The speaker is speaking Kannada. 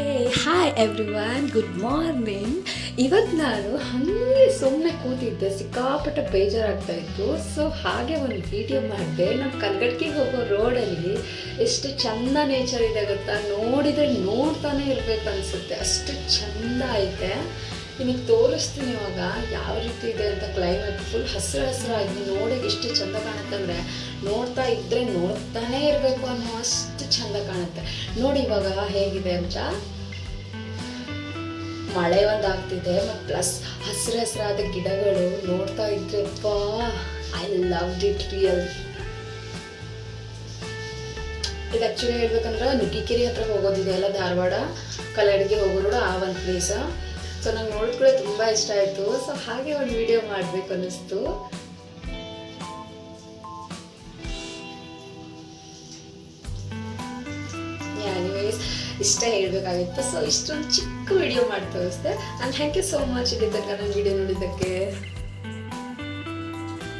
Hey hi everyone good morning ಇವತ್ತು ನಾನು ಹಾಗೆ ಸುಮ್ಮನೆ ಕೂತಿದ್ದೆ, ಸಿಕ್ಕಾಪಟ್ಟೆ ಬೇಜಾರಾಗ್ತಾ ಇತ್ತು. ಸೊ ಹಾಗೆ ಒಂದು ವಿಡಿಯೋ ಮಾಡಿದೆ. ನಮ್ಮ ಕಲ್ಗಡ್ಕಿಗೆ ಹೋಗೋ ರೋಡಲ್ಲಿ ಎಷ್ಟು ಚಂದ ನೇಚರ್ ಇದೆ ಗೊತ್ತಾ? ನೋಡಿದರೆ ನೋಡ್ತಾನೆ ಇರಬೇಕು ಅನಿಸುತ್ತೆ. ಅಷ್ಟು ಚಂದ ಐತೆ. ನಿಮಗೆ ತೋರಿಸ್ತೀನಿ ಇವಾಗ ಯಾವ ರೀತಿ ಇದೆ ಅಂತ ಕ್ಲೈಮೇಟ್ ಫುಲ್ ಹಸಿರು ಹಸಿರಾಗಿ ನೋಡಿ ಎಷ್ಟು ಚಂದ ಕಾಣುತ್ತೆ ಅಂದರೆ ನೋಡ್ತಾ ಇದ್ರೆ ನೋಡ್ತಾನೆ ಇರಬೇಕು ಅನ್ನೋ ಅಷ್ಟು ಚಂದ ಕಾಣುತ್ತೆ. ನೋಡಿ ಇವಾಗ ಹೇಗಿದೆ ಅಂತ. ಮಳೆ ಒಂದು ಆಗ್ತಿದೆ ಮತ್ತು ಪ್ಲಸ್ ಹಸಿರು ಹಸಿರಾದ ಗಿಡಗಳು ನೋಡ್ತಾ ಇದ್ರೆ ಬಾ ಐ ಲವ್ ಇಟ್ ರಿಯಲ್ ಇದು ಆ್ಯಕ್ಚುಲಿ ಹೇಳ್ಬೇಕಂದ್ರೆ ನುಗ್ಗಿಕೆರೆ ಹತ್ರ ಹೋಗೋದಿದೆ ಅಲ್ಲ ಧಾರವಾಡ? ಕಲ್ಲಡಿಗೆ ಹೋಗೋರು ಆ ಒಂದು ಪ್ಲೇಸ್ ಸೊ ನಂಗೆ ನೋಡ್ಕೊಳ್ಳೆ ತುಂಬ ಇಷ್ಟ ಆಯಿತು. ಸೊ ಹಾಗೆ ಒಂದು ವಿಡಿಯೋ ಮಾಡಬೇಕು ಅನ್ನಿಸ್ತು. ಇಷ್ಟ ಹೇಳ್ಬೇಕಾಗಿತ್ತು. ಸೊ ಇಷ್ಟೊಂದು ಚಿಕ್ಕ ವಿಡಿಯೋ ಮಾಡ್ತಾ ತೋರಿಸ್ದೆ and thank you so much ತನಕ ನನ್ನ ವಿಡಿಯೋ ನೋಡಿದ್ದಕ್ಕೆ.